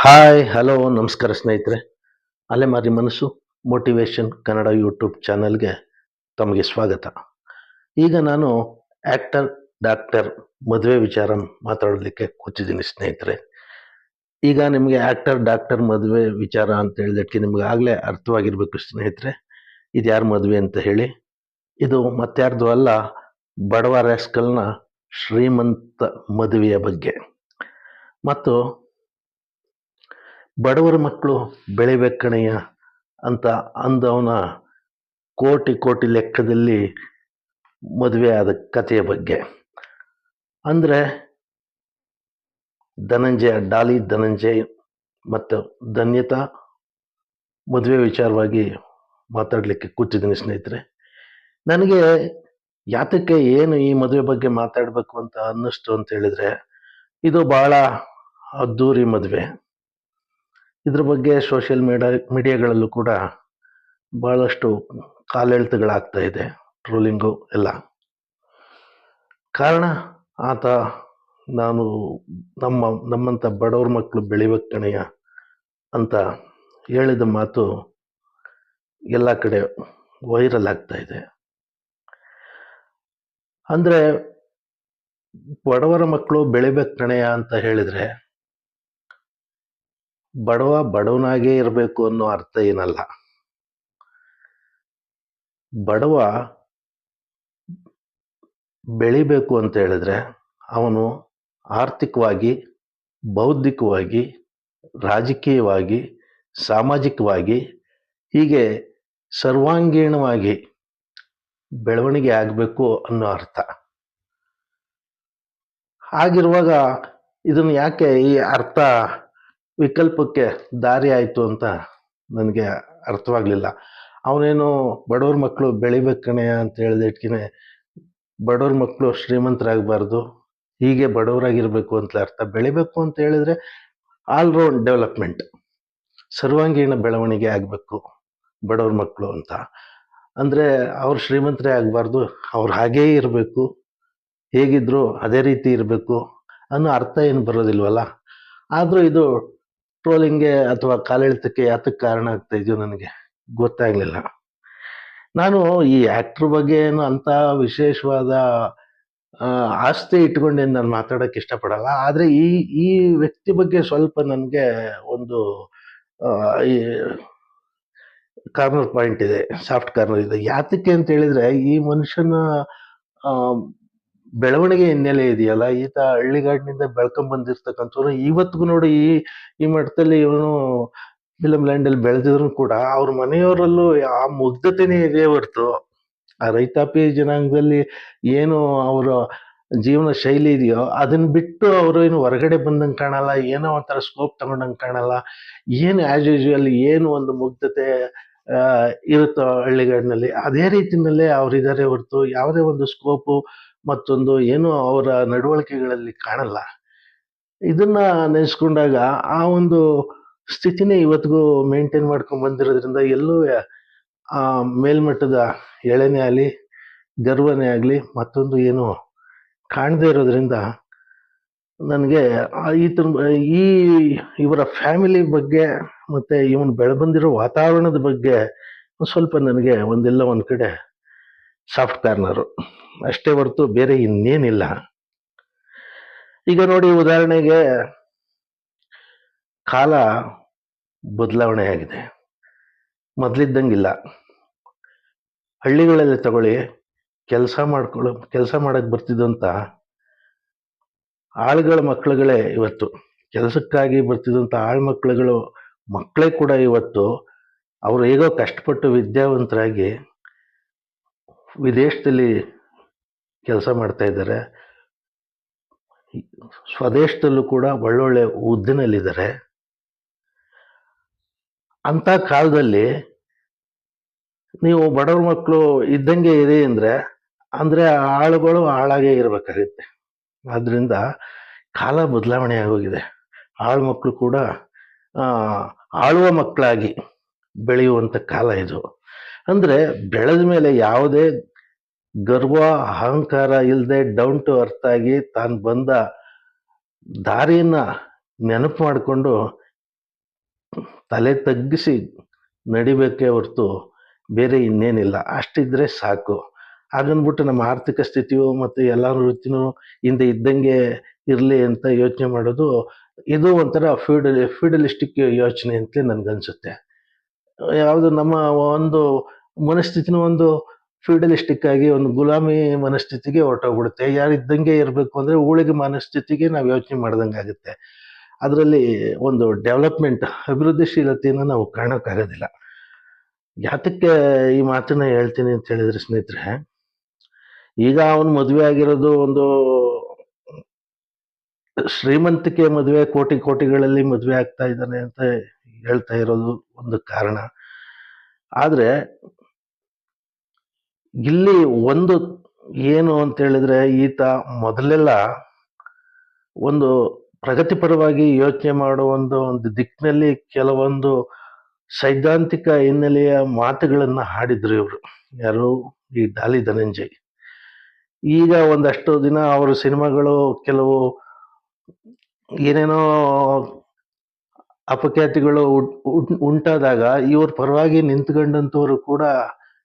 Hi hello ನಮಸ್ಕಾರ ಸ್ನೇಹಿತರೆ. ಅಲೆಮಾರಿ ಮನಸ್ಸು ಮೋಟಿವೇಶನ್ ಕನ್ನಡ ಯೂಟ್ಯೂಬ್ ಚಾನಲ್ಗೆ ತಮಗೆ ಸ್ವಾಗತ. ಈಗ ನಾನು ಆ್ಯಕ್ಟರ್ ಡಾಕ್ಟರ್ ಮದುವೆ ವಿಚಾರ ಮಾತಾಡೋದಕ್ಕೆ ಕೂತಿದ್ದೀನಿ ಸ್ನೇಹಿತರೆ. ಈಗ ನಿಮಗೆ ಆ್ಯಕ್ಟರ್ ಡಾಕ್ಟರ್ ಮದುವೆ ವಿಚಾರ ಅಂತ ಹೇಳಿದಕ್ಕೆ ನಿಮ್ಗೆ ಆಗಲೇ ಅರ್ಥವಾಗಿರ್ಬೇಕು ಸ್ನೇಹಿತರೆ. ಇದು ಯಾರು ಮದುವೆ ಅಂತ ಹೇಳಿ. ಇದು ಮತ್ತಾರ್ದು ಅಲ್ಲ, ಬಡವ ರ್ಯಾಸ್ಕಲ್ನ ಶ್ರೀಮಂತ ಮದುವೆಯ ಬಗ್ಗೆ. ಮತ್ತು ಬಡವರ ಮಕ್ಕಳು ಬೆಳಿಬೇಕಣಯ್ಯ ಅಂತ ಅಂದವನ ಕೋಟಿ ಕೋಟಿ ಲೆಕ್ಕದಲ್ಲಿ ಮದುವೆ ಆದ ಕಥೆಯ ಬಗ್ಗೆ. ಅಂದರೆ ಧನಂಜಯ, ಡಾಲಿ ಧನಂಜಯ್ ಮತ್ತು ಧನ್ಯತಾ ಮದುವೆ ವಿಚಾರವಾಗಿ ಮಾತಾಡಲಿಕ್ಕೆ ಕೂತಿದ್ದೀನಿ ಸ್ನೇಹಿತರೆ. ನನಗೆ ಯಾತಕ್ಕೆ ಏನು ಈ ಮದುವೆ ಬಗ್ಗೆ ಮಾತಾಡಬೇಕು ಅಂತ ಅನ್ನಿಸ್ತು ಅಂತ ಹೇಳಿದರೆ, ಇದು ಭಾಳ ಅದ್ದೂರಿ ಮದುವೆ. ಇದ್ರ ಬಗ್ಗೆ ಸೋಷಿಯಲ್ ಮೀಡಿಯಾ ಮೀಡಿಯಾಗಳಲ್ಲೂ ಕೂಡ ಬಹಳಷ್ಟು ಕಾಲೆಳ್ತುಗಳಾಗ್ತಾ ಇದೆ ಟ್ರೋಲಿಂಗು ಎಲ್ಲ. ಕಾರಣ, ಆತ ನಾನು ನಮ್ಮ ನಮ್ಮಂಥ ಬಡವ್ರ ಮಕ್ಕಳು ಬೆಳಿಬೇಕು ಕಣಯ್ಯ ಅಂತ ಹೇಳಿದ ಮಾತು ಎಲ್ಲ ಕಡೆ ವೈರಲ್ ಆಗ್ತಾ ಇದೆ. ಅಂದರೆ ಬಡವರ ಮಕ್ಕಳು ಬೆಳಿಬೇಕು ಕಣೆಯ ಅಂತ ಹೇಳಿದ್ರೆ ಬಡವ ಬಡವನಾಗೇ ಇರಬೇಕು ಅನ್ನೋ ಅರ್ಥ ಏನಲ್ಲ. ಬಡವ ಬೆಳಿಬೇಕು ಅಂತ ಹೇಳಿದ್ರೆ ಅವನು ಆರ್ಥಿಕವಾಗಿ, ಬೌದ್ಧಿಕವಾಗಿ, ರಾಜಕೀಯವಾಗಿ, ಸಾಮಾಜಿಕವಾಗಿ, ಹೀಗೆ ಸರ್ವಾಂಗೀಣವಾಗಿ ಬೆಳವಣಿಗೆ ಆಗಬೇಕು ಅನ್ನೋ ಅರ್ಥ. ಹಾಗಿರುವಾಗ ಇದನ್ನು ಯಾಕೆ ಈ ಅರ್ಥ ವಿಕಲ್ಪಕ್ಕೆ ದಾರಿ ಆಯಿತು ಅಂತ ನನಗೆ ಅರ್ಥವಾಗಲಿಲ್ಲ. ಅವನೇನು ಬಡವ್ರ ಮಕ್ಕಳು ಬೆಳಿಬೇಕು ಕಣೆಯ ಅಂತ ಹೇಳಿದಟ್ಕಿನೆ ಬಡವ್ರ ಮಕ್ಕಳು ಶ್ರೀಮಂತರಾಗಬಾರ್ದು, ಹೀಗೆ ಬಡವರಾಗಿರಬೇಕು ಅಂತ ಅರ್ಥ. ಬೆಳಿಬೇಕು ಅಂತ ಹೇಳಿದ್ರೆ ಆಲ್ರೌಂಡ್ ಡೆವಲಪ್ಮೆಂಟ್ ಸರ್ವಾಂಗೀಣ ಬೆಳವಣಿಗೆ ಆಗಬೇಕು ಬಡವ್ರ ಮಕ್ಕಳು ಅಂತ. ಅಂದರೆ ಅವ್ರು ಶ್ರೀಮಂತರೇ ಆಗಬಾರ್ದು, ಅವ್ರು ಹಾಗೇ ಇರಬೇಕು, ಹೇಗಿದ್ರು ಅದೇ ರೀತಿ ಇರಬೇಕು ಅನ್ನೋ ಅರ್ಥ ಏನು ಬರೋದಿಲ್ವಲ್ಲ? ಆದರೂ ಇದು ಟ್ರೋಲಿಂಗ್ಗೆ ಅಥವಾ ಕಾಲೆಳೆತಕ್ಕೆ ಯಾತಕ್ಕೆ ಕಾರಣ ಆಗ್ತಾ ಇದೆಯೋ ನನಗೆ ಗೊತ್ತಾಗಲಿಲ್ಲ. ನಾನು ಈ ಆ್ಯಕ್ಟ್ರ್ ಬಗ್ಗೆ ಏನು ಅಂಥ ವಿಶೇಷವಾದ ಆಸ್ತಿ ಇಟ್ಕೊಂಡೇನು ನಾನು ಮಾತಾಡೋಕ್ಕೆ ಇಷ್ಟಪಡಲ್ಲ. ಆದರೆ ಈ ಈ ವ್ಯಕ್ತಿ ಬಗ್ಗೆ ಸ್ವಲ್ಪ ನನಗೆ ಒಂದು ಈ ಕಾರ್ನರ್ ಪಾಯಿಂಟ್ ಇದೆ ಸಾಫ್ಟ್ ಕಾರ್ನರ್ ಇದೆ. ಯಾತಕ್ಕೆ ಅಂತ ಹೇಳಿದ್ರೆ ಈ ಮನುಷ್ಯನ ಬೆಳವಣಿಗೆ ಹಿನ್ನೆಲೆ ಇದೆಯಲ್ಲ? ಈತ ಹಳ್ಳಿಗಾಡಿನಿಂದ ಬೆಳ್ಕೊಂಡ್ ಬಂದಿರ್ತಕ್ಕಂಥವ್ರು. ಇವತ್ತಿಗೂ ನೋಡಿ ಈ ಈ ಮಟ್ಟದಲ್ಲಿ ಇವನು ಫಿಲಂ ಲ್ಯಾಂಡಲ್ಲಿ ಬೆಳೆದಿದ್ರು ಕೂಡ ಅವ್ರ ಮನೆಯವರಲ್ಲೂ ಆ ಮುಗ್ಧತೆನೇ ಇದೆ ಹೊರತು. ಆ ರೈತಾಪಿ ಜನಾಂಗದಲ್ಲಿ ಏನು ಅವರ ಜೀವನ ಶೈಲಿ ಇದೆಯೋ ಅದನ್ನ ಬಿಟ್ಟು ಅವರು ಏನು ಹೊರಗಡೆ ಬಂದಂಗೆ ಕಾಣಲ್ಲ, ಏನೋ ಒಂಥರ ಸ್ಕೋಪ್ ತಗೊಂಡಂಗೆ ಕಾಣಲ್ಲ. ಏನು ಆಸ್ ಯೂಶುವಲ್ ಏನು ಒಂದು ಮುಗ್ಧತೆ ಇರುತ್ತೋ ಹಳ್ಳಿಗಾಡಿನಲ್ಲಿ? ಅದೇ ರೀತಿನಲ್ಲೇ ಅವರಿದ್ದಾರೆ ಹೊರತು. ಯಾವುದೇ ಒಂದು ಸ್ಕೋಪು ಮತ್ತೊಂದು ಏನು ಅವರ ನಡವಳಿಕೆಗಳಲ್ಲಿ ಕಾಣಲ್ಲ. ಇದನ್ನ ನೆನೆಸ್ಕೊಂಡಾಗ ಆ ಒಂದು ಸ್ಥಿತಿನೇ ಇವತ್ತಿಗೂ ಮೇಂಟೈನ್ ಮಾಡ್ಕೊಂಡು ಬಂದಿರೋದ್ರಿಂದ ಎಲ್ಲೂ ಆ ಮೇಲ್ಮಟ್ಟದ ಎಳೆನೇ ಆಗಲಿ, ಗರ್ವನೇ ಆಗಲಿ ಮತ್ತೊಂದು ಏನು ಕಾಣದೇ ಇರೋದ್ರಿಂದ ನನಗೆ ಈತನ ಈ ಇವರ ಫ್ಯಾಮಿಲಿ ಬಗ್ಗೆ ಮತ್ತೆ ಇವನು ಬೆಳೆಬಂದಿರೋ ವಾತಾವರಣದ ಬಗ್ಗೆ ಸ್ವಲ್ಪ ನನಗೆ ಒಂದೆಲ್ಲ ಒಂದು ಕಡೆ ಸಾಫ್ಟ್ ಕಾರ್ನರು. ಅಷ್ಟೇ ಹೊರತು ಬೇರೆ ಇನ್ನೇನಿಲ್ಲ. ಈಗ ನೋಡಿ ಉದಾಹರಣೆಗೆ ಕಾಲ ಬದಲಾವಣೆ ಆಗಿದೆ. ಮೊದಲಿದ್ದಂಗಿಲ್ಲ. ಹಳ್ಳಿಗಳಲ್ಲಿ ತಗೊಳ್ಳಿ, ಕೆಲಸ ಮಾಡ್ಕೊಳ್ಳ ಕೆಲಸ ಮಾಡೋಕ್ಕೆ ಬರ್ತಿದ್ದಂಥ ಆಳುಗಳ ಮಕ್ಕಳುಗಳೇ ಇವತ್ತು. ಕೆಲಸಕ್ಕಾಗಿ ಬರ್ತಿದ್ದಂಥ ಆಳು ಮಕ್ಕಳುಗಳು ಮಕ್ಕಳೇ ಕೂಡ ಇವತ್ತು ಅವರು ಹೇಗೋ ಕಷ್ಟಪಟ್ಟು ವಿದ್ಯಾವಂತರಾಗಿ ವಿದೇಶದಲ್ಲಿ ಕೆಲಸ ಮಾಡ್ತಾ ಇದ್ದಾರೆ. ಸ್ವದೇಶದಲ್ಲೂ ಕೂಡ ಒಳ್ಳೊಳ್ಳೆ ಹುದ್ದೆನಲ್ಲಿದ್ದಾರೆ ಅಂತ ಕಾಲದಲ್ಲಿ ನೀವು ಬಡವ್ರ ಮಕ್ಕಳು ಇದ್ದಂಗೆ ಇದೆ ಅಂದ್ರೆ ಅಂದ್ರೆ ಆಳುಗಳು ಹಾಳಾಗೇ ಇರಬೇಕಾಗುತ್ತೆ. ಆದ್ದರಿಂದ ಕಾಲ ಬದಲಾವಣೆ ಆಗೋಗಿದೆ. ಆಳು ಮಕ್ಕಳು ಕೂಡ ಆಳುವ ಮಕ್ಕಳಾಗಿ ಬೆಳೆಯುವಂತ ಕಾಲ ಇದು. ಅಂದ್ರೆ ಬೆಳೆದ ಮೇಲೆ ಯಾವುದೇ ಗರ್ವ, ಅಹಂಕಾರ ಇಲ್ಲದೆ ಡೌನ್ ಟು ಅರ್ಥ ಆಗಿ ತಾನು ಬಂದ ದಾರಿಯನ್ನ ನೆನಪು ಮಾಡಿಕೊಂಡು ತಲೆ ತಗ್ಗಿಸಿ ನಡಿಬೇಕೇ ಹೊರತು ಬೇರೆ ಇನ್ನೇನಿಲ್ಲ. ಅಷ್ಟಿದ್ರೆ ಸಾಕು. ಹಾಗನ್ಬಿಟ್ಟು ನಮ್ಮ ಆರ್ಥಿಕ ಸ್ಥಿತಿಯು ಮತ್ತು ಎಲ್ಲ ವೃತ್ತಿನೂ ಹಿಂದೆ ಇದ್ದಂಗೆ ಇರಲಿ ಅಂತ ಯೋಚನೆ ಮಾಡೋದು ಇದು ಒಂಥರ ಫ್ಯೂಡಲ್ ಫ್ಯೂಡಲಿಸ್ಟಿಕ್ ಯೋಚನೆ ಅಂತಲೇ ನನಗನ್ಸುತ್ತೆ. ಯಾವುದು ನಮ್ಮ ಒಂದು ಮನಸ್ಥಿತಿನ ಒಂದು ಫ್ಯೂಡಲಿಸ್ಟಿಕ್ ಆಗಿ, ಒಂದು ಗುಲಾಮಿ ಮನಸ್ಥಿತಿಗೆ ಹೊರಟೋಗ್ಬಿಡುತ್ತೆ. ಯಾರು ಇದ್ದಂಗೆ ಇರಬೇಕು ಅಂದ್ರೆ ಊಳಿಗೆ ಮನಸ್ಥಿತಿಗೆ ನಾವು ಯೋಚನೆ ಮಾಡ್ದಂಗೆ ಆಗುತ್ತೆ. ಅದರಲ್ಲಿ ಒಂದು ಡೆವಲಪ್ಮೆಂಟ್ ಅಭಿವೃದ್ಧಿಶೀಲತೆಯನ್ನು ನಾವು ಕಾಣೋಕ್ಕಾಗೋದಿಲ್ಲ ಯಾತಕ್ಕೆ ಈ ಮಾತನ್ನ ಹೇಳ್ತೀನಿ ಅಂತ ಹೇಳಿದ್ರೆ ಸ್ನೇಹಿತರೆ, ಈಗ ಅವನು ಮದುವೆ ಆಗಿರೋದು ಒಂದು ಶ್ರೀಮಂತಿಕೆ ಮದುವೆ, ಕೋಟಿ ಕೋಟಿಗಳಲ್ಲಿ ಮದುವೆ ಆಗ್ತಾ ಇದ್ದಾನೆ ಅಂತ ಹೇಳ್ತಾ ಇರೋದು ಒಂದು ಕಾರಣ. ಆದ್ರೆ ಇಲ್ಲಿ ಒಂದು ಏನು ಅಂತ ಹೇಳಿದ್ರೆ ಈತ ಮೊದಲೆಲ್ಲ ಒಂದು ಪ್ರಗತಿಪರವಾಗಿ ಯೋಚನೆ ಮಾಡುವ ಒಂದು ಒಂದು ದಿಕ್ಕಿನಲ್ಲಿ ಕೆಲವೊಂದು ಸೈದ್ಧಾಂತಿಕ ಹಿನ್ನೆಲೆಯ ಮಾತುಗಳನ್ನು ಹಾಡಿದ್ರು ಇವರು. ಯಾರು? ಈ ಡಾಲಿ ಧನಂಜಯ್. ಈಗ ಒಂದಷ್ಟು ದಿನ ಅವರ ಸಿನಿಮಾಗಳು ಕೆಲವು ಏನೇನೋ ಅಪಖ್ಯಾತಿಗಳು ಉಂಟ್- ಉಂಟ್- ಉಂಟಾದಾಗ ಇವ್ರ ಪರವಾಗಿ ನಿಂತ್ಕೊಂಡಂತವ್ರು ಕೂಡ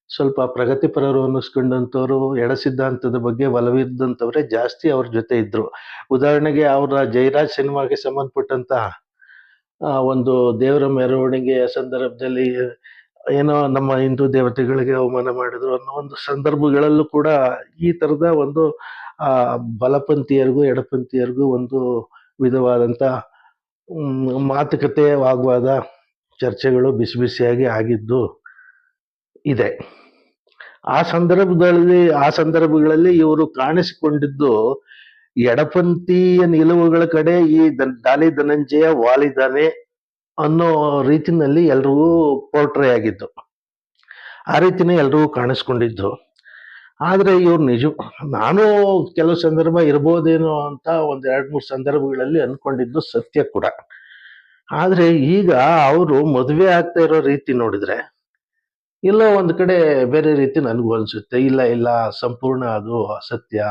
ಸ್ವಲ್ಪ ಪ್ರಗತಿಪರರು ಅನ್ನಿಸ್ಕೊಂಡಂತವ್ರು ಎಡ ಸಿದ್ಧಾಂತದ ಬಗ್ಗೆ ಒಲವಿದ್ದಂಥವ್ರೆ ಜಾಸ್ತಿ ಅವ್ರ ಜೊತೆ ಇದ್ರು. ಉದಾಹರಣೆಗೆ ಅವರ ಜಯರಾಜ್ ಸಿನಿಮಾಗೆ ಸಂಬಂಧಪಟ್ಟಂತ ಆ, ಒಂದು ದೇವರ ಮೆರವಣಿಗೆಯ ಸಂದರ್ಭದಲ್ಲಿ ಏನೋ ನಮ್ಮ ಹಿಂದೂ ದೇವತೆಗಳಿಗೆ ಅವಮಾನ ಮಾಡಿದ್ರು ಅನ್ನೋ ಒಂದು ಸಂದರ್ಭಗಳಲ್ಲೂ ಕೂಡ ಈ ತರದ ಒಂದು ಬಲಪಂಥೀಯರಿಗೂ ಎಡಪಂಥೀಯರಿಗೂ ಒಂದು ವಿಧವಾದಂತ ಮಾತುಕತೆ ವಾಗ್ವಾದ ಚರ್ಚೆಗಳು ಬಿಸಿ ಬಿಸಿಯಾಗಿ ಆಗಿದ್ದು. ಇದೆ. ಆ ಸಂದರ್ಭದಲ್ಲಿ, ಆ ಸಂದರ್ಭಗಳಲ್ಲಿ ಇವರು ಕಾಣಿಸಿಕೊಂಡಿದ್ದು ಎಡಪಂಥೀಯ ನಿಲುವುಗಳ ಕಡೆ ಈ ದನ್ ದಾಲಿ ಧನಂಜಯ ವಾಲಿದಾನೆ ಅನ್ನೋ ರೀತಿನಲ್ಲಿ ಎಲ್ರಿಗೂ ಪೋರ್ಟ್ರೇ ಆಗಿದ್ದು ಆ ರೀತಿನೇ ಎಲ್ರಿಗೂ ಕಾಣಿಸ್ಕೊಂಡಿದ್ದು. ಆದರೆ ಇವ್ರು ನಿಜ, ನಾನು ಕೆಲವು ಸಂದರ್ಭ ಇರ್ಬೋದೇನೋ ಅಂತ ಒಂದು ಎರಡು ಮೂರು ಸಂದರ್ಭಗಳಲ್ಲಿ ಅನ್ಕೊಂಡಿದ್ದು ಸತ್ಯ ಕೂಡ. ಆದರೆ ಈಗ ಅವರು ಮದುವೆ ಆಗ್ತಾ ಇರೋ ರೀತಿ ನೋಡಿದ್ರೆ ಎಲ್ಲೋ ಒಂದು ಕಡೆ ಬೇರೆ ರೀತಿ ನನಗೂ ಅನಿಸುತ್ತೆ. ಇಲ್ಲ ಇಲ್ಲ, ಸಂಪೂರ್ಣ ಅದು ಅಸತ್ಯ.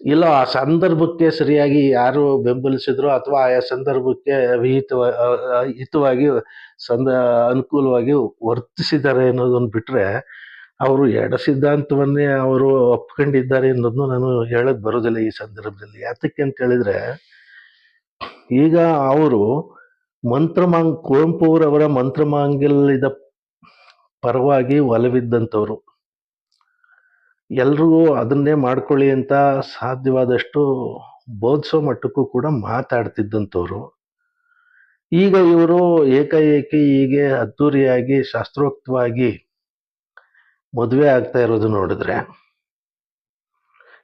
ಇಲ್ಲ ಆ ಸಂದರ್ಭಕ್ಕೆ ಸರಿಯಾಗಿ ಯಾರು ಬೆಂಬಲಿಸಿದ್ರು ಅಥವಾ ಆಯಾ ಸಂದರ್ಭಕ್ಕೆ ವಿಹಿತವ ಹಿತವಾಗಿ ಸಂದ, ಅನುಕೂಲವಾಗಿ ವರ್ತಿಸಿದ್ದಾರೆ ಅನ್ನೋದನ್ನ ಬಿಟ್ರೆ ಅವರು ಎಡ ಸಿದ್ಧಾಂತವನ್ನೇ ಅವರು ಒಪ್ಕೊಂಡಿದ್ದಾರೆ ಅನ್ನೋದನ್ನು ನಾನು ಹೇಳಕ್ ಬರೋದಿಲ್ಲ ಈ ಸಂದರ್ಭದಲ್ಲಿ. ಯಾತಕ್ಕೆ ಅಂತ ಹೇಳಿದ್ರೆ, ಈಗ ಅವರು ಮಂತ್ರಮಾಂಗ್, ಕುವೆಂಪು ಅವರ ಮಂತ್ರಮಾಂಗಲ್ಯದ ಪರವಾಗಿ ಒಲವಿದ್ದಂಥವ್ರು. ಎಲ್ರಿಗೂ ಅದನ್ನೇ ಮಾಡ್ಕೊಳ್ಳಿ ಅಂತ ಸಾಧ್ಯವಾದಷ್ಟು ಬೋಧಿಸೋ ಮಟ್ಟಕ್ಕೂ ಕೂಡ ಮಾತಾಡ್ತಿದ್ದಂಥವ್ರು. ಈಗ ಇವರು ಏಕಾಏಕಿ ಹೀಗೆ ಅದ್ದೂರಿಯಾಗಿ ಶಾಸ್ತ್ರೋಕ್ತವಾಗಿ ಮದುವೆ ಆಗ್ತಾ ಇರೋದು ನೋಡಿದ್ರೆ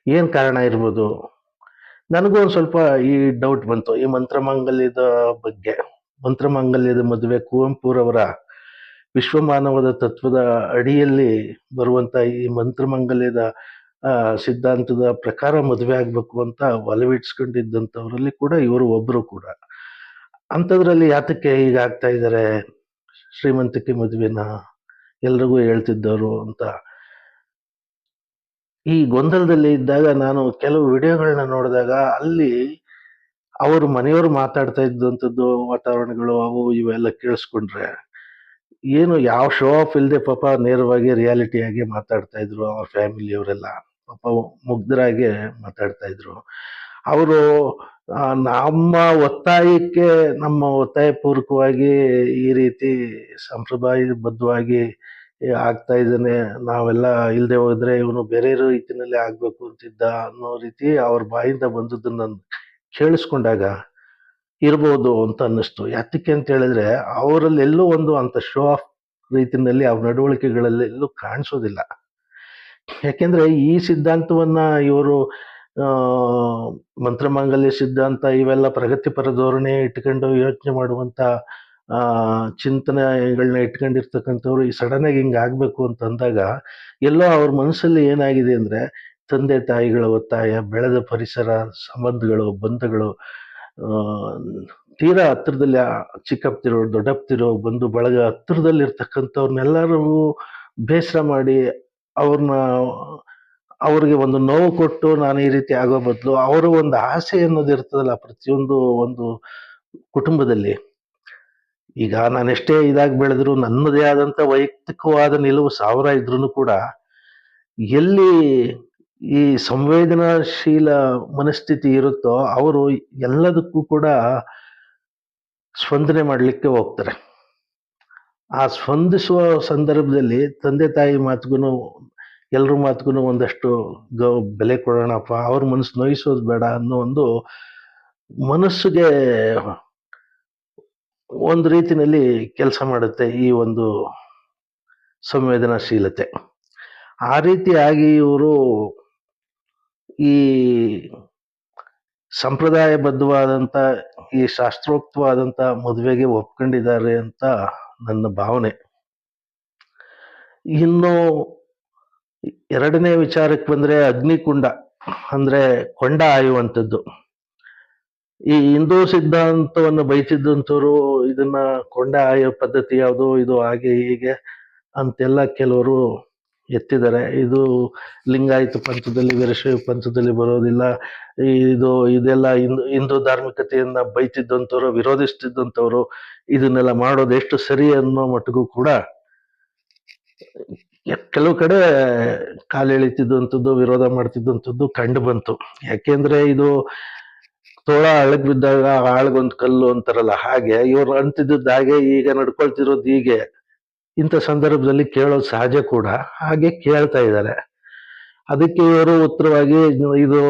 ಏನು ಕಾರಣ ಇರ್ಬೋದು? ನನಗೂ ಒಂದು ಸ್ವಲ್ಪ ಈ ಡೌಟ್ ಬಂತು. ಈ ಮಂತ್ರಮಾಂಗಲ್ಯದ ಬಗ್ಗೆ. ಮಂತ್ರಮಾಂಗಲ್ಯದ ಮದುವೆ ಕುವೆಂಪುರವರ ವಿಶ್ವಮಾನವದ ತತ್ವದ ಅಡಿಯಲ್ಲಿ ಬರುವಂತ ಈ ಮಂತ್ರಮಂಗಲ್ಯದ ಸಿದ್ಧಾಂತದ ಪ್ರಕಾರ ಮದುವೆ ಆಗ್ಬೇಕು ಅಂತ ಒಲವಿಟ್ಸ್ಕೊಂಡಿದ್ದಂಥವರಲ್ಲಿ ಕೂಡ ಇವರು ಒಬ್ಬರು ಕೂಡ. ಅಂಥದ್ರಲ್ಲಿ ಯಾತಕ್ಕೆ ಈಗ ಆಗ್ತಾ ಇದ್ದಾರೆ ಶ್ರೀಮಂತಿಕೆ ಮದುವೆನ? ಎಲ್ರಿಗೂ ಹೇಳ್ತಿದ್ದವರು ಅಂತ. ಈ ಗೊಂದಲದಲ್ಲಿ ಇದ್ದಾಗ ನಾನು ಕೆಲವು ವಿಡಿಯೋಗಳನ್ನ ನೋಡಿದಾಗ ಅಲ್ಲಿ ಅವರು ಮನೆಯವರು ಮಾತಾಡ್ತಾ ಇದ್ದಂಥದ್ದು ವಾತಾವರಣಗಳು ಅವು ಇವೆಲ್ಲ ಕೇಳಿಸ್ಕೊಂಡ್ರೆ ಏನು ಯಾವ ಶೋ ಆಫ್ ಇಲ್ಲದೆ ಪಾಪ ನೇರವಾಗಿ ರಿಯಾಲಿಟಿಯಾಗಿ ಮಾತಾಡ್ತಾ ಇದ್ರು ಅವ್ರ ಫ್ಯಾಮಿಲಿಯವರೆಲ್ಲ ಪಾಪ ಮುಗ್ಧರಾಗಿ ಮಾತಾಡ್ತಾ ಇದ್ರು. ಅವರು ನಮ್ಮ ಒತ್ತಾಯಕ್ಕೆ, ನಮ್ಮ ಒತ್ತಾಯ ಪೂರ್ವಕವಾಗಿ ಈ ರೀತಿ ಸಂಪ್ರದಾಯಬದ್ಧವಾಗಿ ಆಗ್ತಾ ಇದ್ದಾನೆ. ನಾವೆಲ್ಲ ಇಲ್ಲದೆ ಹೋದ್ರೆ ಇವನು ಬೇರೆ ರೀತಿಯಲ್ಲಿ ಆಗ್ಬೇಕು ಅಂತಿದ್ದ ಅನ್ನೋ ರೀತಿ ಅವ್ರ ಬಾಯಿಂದ ಬಂದದ್ದನ್ನ ನಾನು ಕೇಳಿಸ್ಕೊಂಡಾಗ ಇರ್ಬೋದು ಅಂತ ಅನ್ನಿಸ್ತು. ಯಾತಕ್ಕೆ ಅಂತ ಹೇಳಿದ್ರೆ, ಅವರಲ್ಲಿ ಒಂದು ಅಂತ ಶೋ ಆಫ್ ರೀತಿಯಲ್ಲಿ ಅವ್ರ ನಡವಳಿಕೆಗಳಲ್ಲಿ ಎಲ್ಲೂ ಕಾಣಿಸೋದಿಲ್ಲ. ಯಾಕೆಂದ್ರೆ ಈ ಸಿದ್ಧಾಂತವನ್ನ ಇವರು ಮಂತ್ರಮಾಂಗಲ್ಯ ಸಿದ್ಧಾಂತ ಇವೆಲ್ಲ ಪ್ರಗತಿಪರ ಧೋರಣೆ ಇಟ್ಕೊಂಡು ಯೋಚನೆ ಮಾಡುವಂತ, ಆ ಚಿಂತನೆಗಳನ್ನ ಇಟ್ಕೊಂಡಿರ್ತಕ್ಕಂಥವ್ರು ಈ ಸಡನ್ ಆಗಿ ಹಿಂಗ ಆಗ್ಬೇಕು ಅಂತ ಅಂದಾಗ, ಎಲ್ಲೋ ಅವ್ರ ಮನಸ್ಸಲ್ಲಿ ಏನಾಗಿದೆ ಅಂದ್ರೆ, ತಂದೆ ತಾಯಿಗಳ ಒತ್ತಾಯ, ಬೆಳೆದ ಪರಿಸರ, ಸಂಬಂಧಗಳು, ಬಂಧಗಳು ತೀರಾ ಹತ್ತಿರದಲ್ಲಿ ಆ ಚಿಕ್ಕಪ್ತಿರೋ ದೊಡ್ಡಪ್ತಿರೋ ಬಂಧು ಬಳಗ ಹತ್ರದಲ್ಲಿ ಇರ್ತಕ್ಕಂಥವ್ರನ್ನೆಲ್ಲರೂ ಬೇಸರ ಮಾಡಿ ಅವ್ರನ್ನ, ಅವ್ರಿಗೆ ಒಂದು ನೋವು ಕೊಟ್ಟು ನಾನು ಈ ರೀತಿ ಆಗೋ ಬದಲು ಅವರು ಒಂದು ಆಸೆ ಅನ್ನೋದು ಇರ್ತದಲ್ಲ ಪ್ರತಿಯೊಂದು ಒಂದು ಕುಟುಂಬದಲ್ಲಿ. ಈಗ ನಾನು ಎಷ್ಟೇ ಇದಾಗಿ ಬೆಳೆದ್ರು ನನ್ನದೇ ಆದಂತ ವೈಯಕ್ತಿಕವಾದ ನಿಲುವು ಸಾವಿರ ಇದ್ರೂ ಕೂಡ ಎಲ್ಲಿ ಈ ಸಂವೇದನಾಶೀಲ ಮನಸ್ಥಿತಿ ಇರುತ್ತೋ ಅವರು ಎಲ್ಲದಕ್ಕೂ ಕೂಡ ಸ್ಪಂದನೆ ಮಾಡಲಿಕ್ಕೆ ಹೋಗ್ತಾರೆ. ಆ ಸ್ಪಂದಿಸುವ ಸಂದರ್ಭದಲ್ಲಿ ತಂದೆ ತಾಯಿ ಮಾತುಗೂ ಎಲ್ಲರ ಮಾತುಗೂ ಒಂದಷ್ಟು ಗೌ, ಬೆಲೆ ಕೊಡೋಣಪ್ಪ, ಅವ್ರ ಮನಸ್ಸು ನೋಯಿಸೋದು ಬೇಡ ಅನ್ನೋ ಒಂದು ಮನಸ್ಸಿಗೆ ಒಂದು ರೀತಿಯಲ್ಲಿ ಕೆಲಸ ಮಾಡುತ್ತೆ ಈ ಒಂದು ಸಂವೇದನಾಶೀಲತೆ. ಆ ರೀತಿಯಾಗಿ ಇವರು ಈ ಸಂಪ್ರದಾಯಬದ್ಧವಾದಂಥ ಈ ಶಾಸ್ತ್ರೋಕ್ತವಾದಂಥ ಮದುವೆಗೆ ಒಪ್ಕೊಂಡಿದ್ದಾರೆ ಅಂತ ನನ್ನ ಭಾವನೆ. ಇನ್ನು ಎರಡನೇ ವಿಚಾರಕ್ಕೆ ಬಂದರೆ ಅಗ್ನಿಕುಂಡ, ಅಂದರೆ ಕೊಂಡ ಆಯುವಂಥದ್ದು. ಈ ಹಿಂದೂ ಸಿದ್ಧಾಂತವನ್ನು ಬೈತಿದ್ದಂಥವ್ರು ಇದನ್ನ ಕೊಂಡ ಆಯೋ ಪದ್ಧತಿ ಯಾವುದು, ಇದು ಹಾಗೆ ಹೀಗೆ ಅಂತೆಲ್ಲ ಕೆಲವರು ಎತ್ತಿದ್ದಾರೆ. ಇದು ಲಿಂಗಾಯತ ಪಂಥದಲ್ಲಿ, ವೀರಶೈವ ಪಂಥದಲ್ಲಿ ಬರೋದಿಲ್ಲ. ಇದು, ಇದೆಲ್ಲ ಹಿಂದೂ ಹಿಂದೂ ಧಾರ್ಮಿಕತೆಯನ್ನ ಬೈತಿದ್ದಂಥವ್ರು, ವಿರೋಧಿಸ್ತಿದ್ದಂಥವ್ರು ಇದನ್ನೆಲ್ಲ ಮಾಡೋದು ಎಷ್ಟು ಸರಿ ಅನ್ನೋ ಮಟ್ಟಿಗೂ ಕೂಡ ಕೆಲವು ಕಡೆ ಕಾಲೆಳಿತಿದ್ದಂಥದ್ದು ವಿರೋಧ ಮಾಡ್ತಿದ್ದಂಥದ್ದು ಕಂಡು ಬಂತು. ಯಾಕೆಂದ್ರೆ ಇದು ತೋಳ ಹಳಗ್ ಬಿದ್ದಾಗ ಆಳ್ಗೊಂದು ಕಲ್ಲು ಅಂತಾರಲ್ಲ, ಹಾಗೆ ಇವ್ರು ಅಂತಿದ್ದದ್ದು ಹಾಗೆ ಈಗ ನಡ್ಕೊಳ್ತಿರೋದು ಹೀಗೆ. ಇಂಥ ಸಂದರ್ಭದಲ್ಲಿ ಕೇಳೋದು ಸಹಜ ಕೂಡ. ಹಾಗೆ ಕೇಳ್ತಾ ಇದ್ದಾರೆ. ಅದಕ್ಕೆ ಇವರು ಉತ್ತರವಾಗಿ ಇದು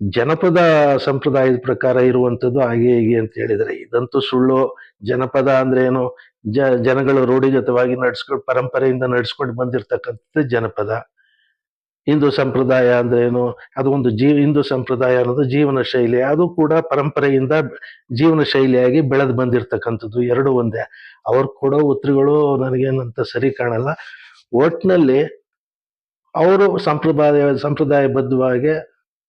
ಜನಪದ ಸಂಪ್ರದಾಯದ ಪ್ರಕಾರ ಇರುವಂಥದ್ದು ಹಾಗೆ ಹೀಗೆ ಅಂತ ಹೇಳಿದರೆ ಇದಂತೂ ಸುಳ್ಳು. ಜನಪದ ಅಂದ್ರೆ ಏನು? ಜನಗಳು ರೂಢಿಗತವಾಗಿ ನಡ್ಸ್ಕೊಂಡು ಪರಂಪರೆಯಿಂದ ನಡ್ಸ್ಕೊಂಡು ಬಂದಿರತಕ್ಕಂಥದ್ದು ಜನಪದ. ಹಿಂದೂ ಸಂಪ್ರದಾಯ ಅಂದ್ರೆ ಏನು? ಅದು ಒಂದು ಜೀವ ಹಿಂದೂ ಸಂಪ್ರದಾಯ ಅನ್ನೋದು ಜೀವನ ಶೈಲಿ. ಅದು ಕೂಡ ಪರಂಪರೆಯಿಂದ ಜೀವನ ಶೈಲಿಯಾಗಿ ಬೆಳೆದು ಬಂದಿರತಕ್ಕಂಥದ್ದು. ಎರಡು ಒಂದೇ. ಅವ್ರು ಕೊಡೋ ಉತ್ತರಗಳು ನನಗೇನಂತ ಸರಿ ಕಾಣಲ್ಲ. ಒಟ್ನಲ್ಲಿ ಅವರು ಸಂಪ್ರದಾಯ ಸಂಪ್ರದಾಯ ಬದ್ಧವಾಗಿ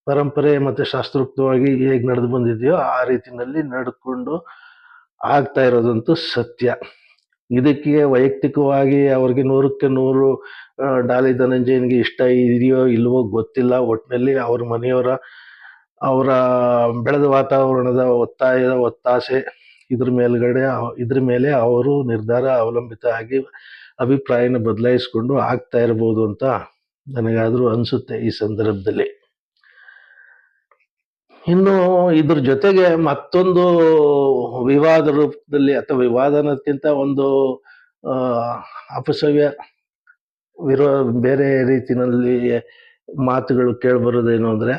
ಪರಂಪರೆ ಮತ್ತೆ ಶಾಸ್ತ್ರೋಕ್ತವಾಗಿ ಹೇಗೆ ನಡೆದು ಬಂದಿದೆಯೋ ಆ ರೀತಿನಲ್ಲಿ ನಡ್ಕೊಂಡು ಆಗ್ತಾ ಇರೋದಂತೂ ಸತ್ಯ. ಇದಕ್ಕೆ ವೈಯಕ್ತಿಕವಾಗಿ ಅವ್ರಿಗೆ ನೂರಕ್ಕೆ ನೂರು ಡಾಲಿ ಧನಂಜಯನ್ಗೆ ಇಷ್ಟ ಇದೆಯೋ ಇಲ್ವೋ ಗೊತ್ತಿಲ್ಲ. ಒಟ್ಟಿನಲ್ಲಿ ಅವ್ರ ಮನೆಯವರ, ಅವರ ಬೆಳೆದ ವಾತಾವರಣದ ಒತ್ತಾಯ ಒತ್ತಾಸೆ ಇದ್ರ ಮೇಲ್ಗಡೆ ಇದ್ರ ಮೇಲೆ ಅವರು ನಿರ್ಧಾರ ಅವಲಂಬಿತ ಆಗಿ ಅಭಿಪ್ರಾಯನ ಬದಲಾಯಿಸ್ಕೊಂಡು ಆಗ್ತಾ ಇರ್ಬೋದು ಅಂತ ನನಗಾದ್ರೂ ಅನ್ಸುತ್ತೆ ಈ ಸಂದರ್ಭದಲ್ಲಿ. ಇನ್ನು ಇದ್ರ ಜೊತೆಗೆ ಮತ್ತೊಂದು ವಿವಾದ ರೂಪದಲ್ಲಿ ಅಥವಾ ವಿವಾದ ಅನ್ನೋದಕ್ಕಿಂತ ಒಂದು ಅಪಸವ್ಯ ವಿರೋ, ಬೇರೆ ರೀತಿನಲ್ಲಿ ಮಾತುಗಳು ಕೇಳ್ಬರೋದೇನು ಅಂದ್ರೆ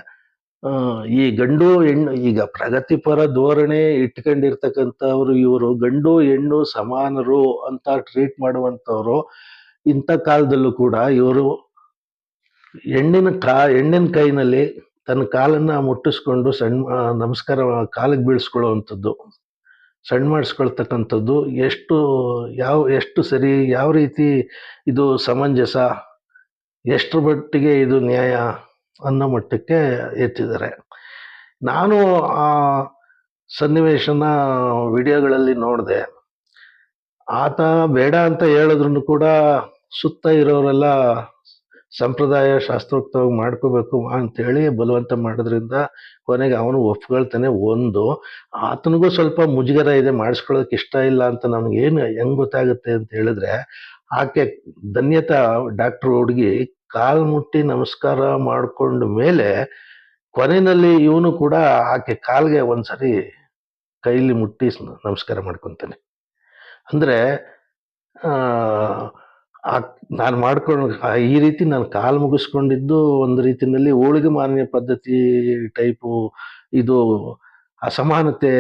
ಈ ಗಂಡು ಹೆಣ್ಣು, ಈಗ ಪ್ರಗತಿಪರ ಧೋರಣೆ ಇಟ್ಕೊಂಡಿರ್ತಕ್ಕಂಥವ್ರು ಇವರು ಗಂಡು ಹೆಣ್ಣು ಸಮಾನರು ಅಂತ ಟ್ರೀಟ್ ಮಾಡುವಂಥವ್ರು ಇಂಥ ಕಾಲದಲ್ಲೂ ಕೂಡ ಇವರು ಹೆಣ್ಣಿನ ಕಾ ಹೆಣ್ಣಿನ ಕೈನಲ್ಲಿ ತನ್ನ ಕಾಲನ್ನ ಮುಟ್ಟಿಸ್ಕೊಂಡು ಸಣ್ಣ ನಮಸ್ಕಾರ ಕಾಲಿಗೆ ಬೀಳ್ಸ್ಕೊಳ್ಳುವಂಥದ್ದು, ಸಣ್ಣ ಮಾಡಿಸ್ಕೊಳ್ತಕ್ಕಂಥದ್ದು, ಎಷ್ಟು ಯಾವ, ಎಷ್ಟು ಸರಿ, ಯಾವ ರೀತಿ ಇದು ಸಮಂಜಸ, ಎಷ್ಟರ ಮಟ್ಟಿಗೆ ಇದು ನ್ಯಾಯ ಅನ್ನೋ ಮಟ್ಟಕ್ಕೆ ಎತ್ತಿದ್ದಾರೆ. ನಾನು ಆ ಸನ್ನಿವೇಶನ ವಿಡಿಯೋಗಳಲ್ಲಿ ನೋಡಿದೆ. ಆತ ಬೇಡ ಅಂತ ಹೇಳಿದ್ರು ಕೂಡ ಸುತ್ತ ಇರೋರೆಲ್ಲ ಸಂಪ್ರದಾಯ ಶಾಸ್ತ್ರೋಕ್ತವಾಗಿ ಮಾಡ್ಕೋಬೇಕು ಅಂಥೇಳಿ ಬಲವಂತ ಮಾಡೋದ್ರಿಂದ ಕೊನೆಗೆ ಅವನು ಒಪ್ಕೊಳ್ತಾನೆ ಒಂದು. ಆತನಿಗೂ ಸ್ವಲ್ಪ ಮುಜುಗರ ಇದೆ, ಮಾಡಿಸ್ಕೊಳ್ಳೋಕೆ ಇಷ್ಟ ಇಲ್ಲ ಅಂತ ನಮ್ಗೆ ಏನು ಹೆಂಗ್ ಗೊತ್ತಾಗುತ್ತೆ ಅಂತ ಹೇಳಿದ್ರೆ ಆಕೆ ಧನ್ಯತಾ ಡಾಕ್ಟರ್ ಹುಡುಗಿ ಕಾಲು ಮುಟ್ಟಿ ನಮಸ್ಕಾರ ಮಾಡಿಕೊಂಡ ಮೇಲೆ ಕೊನೆಯಲ್ಲಿ ಇವನು ಕೂಡ ಆಕೆ ಕಾಲ್ಗೆ ಒಂದ್ಸರಿ ಕೈಲಿ ಮುಟ್ಟಿ ನಮಸ್ಕಾರ ಮಾಡ್ಕೊತಾನೆ. ಅಂದ್ರೆ ನಾನು ಮಾಡ್ಕೊಂಡು ಈ ರೀತಿ ನಾನು ಕಾಲು ಮುಗಿಸ್ಕೊಂಡಿದ್ದು ಒಂದು ರೀತಿಯಲ್ಲಿ ಹೋಳಿಗೆ ಮಾನ್ಯ ಪದ್ಧತಿ ಟೈಪು ಇದು ಅಸಮಾನತೆ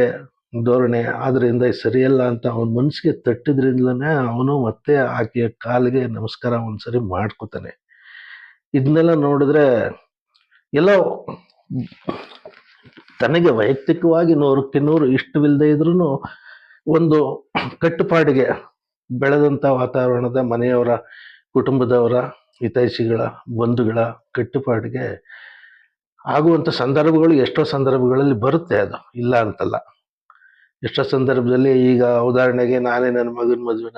ಧೋರಣೆ. ಆದ್ರಿಂದ ಸರಿಯಲ್ಲ ಅಂತ ಅವನ ಮನಸ್ಸಿಗೆ ತಟ್ಟಿದ್ರಿಂದಲೇ ಅವನು ಮತ್ತೆ ಆಕೆಯ ಕಾಲಿಗೆ ನಮಸ್ಕಾರ ಒಂದ್ಸರಿ ಮಾಡ್ಕೋತಾನೆ. ಇದನ್ನೆಲ್ಲ ನೋಡಿದ್ರೆ ಎಲ್ಲ ತನಗೆ ವೈಯಕ್ತಿಕವಾಗಿ ನೂರಕ್ಕೆ ನೂರು ಇಷ್ಟವಿಲ್ಲದೆ ಇದ್ರೂ ಒಂದು ಕಟ್ಟುಪಾಡಿಗೆ ಬೆಳೆದಂಥ ವಾತಾವರಣದ ಮನೆಯವರ, ಕುಟುಂಬದವರ, ಹಿತೈಷಿಗಳ, ಬಂಧುಗಳ ಕಟ್ಟುಪಾಡಿಗೆ ಆಗುವಂಥ ಸಂದರ್ಭಗಳು ಎಷ್ಟೋ ಸಂದರ್ಭಗಳಲ್ಲಿ ಬರುತ್ತೆ ಅದು. ಇಲ್ಲ ಅಂತಲ್ಲ. ಎಷ್ಟೋ ಸಂದರ್ಭದಲ್ಲಿ ಈಗ ಉದಾಹರಣೆಗೆ ನಾನೇ ನನ್ನ ಮಗನ ಮದುವೆನ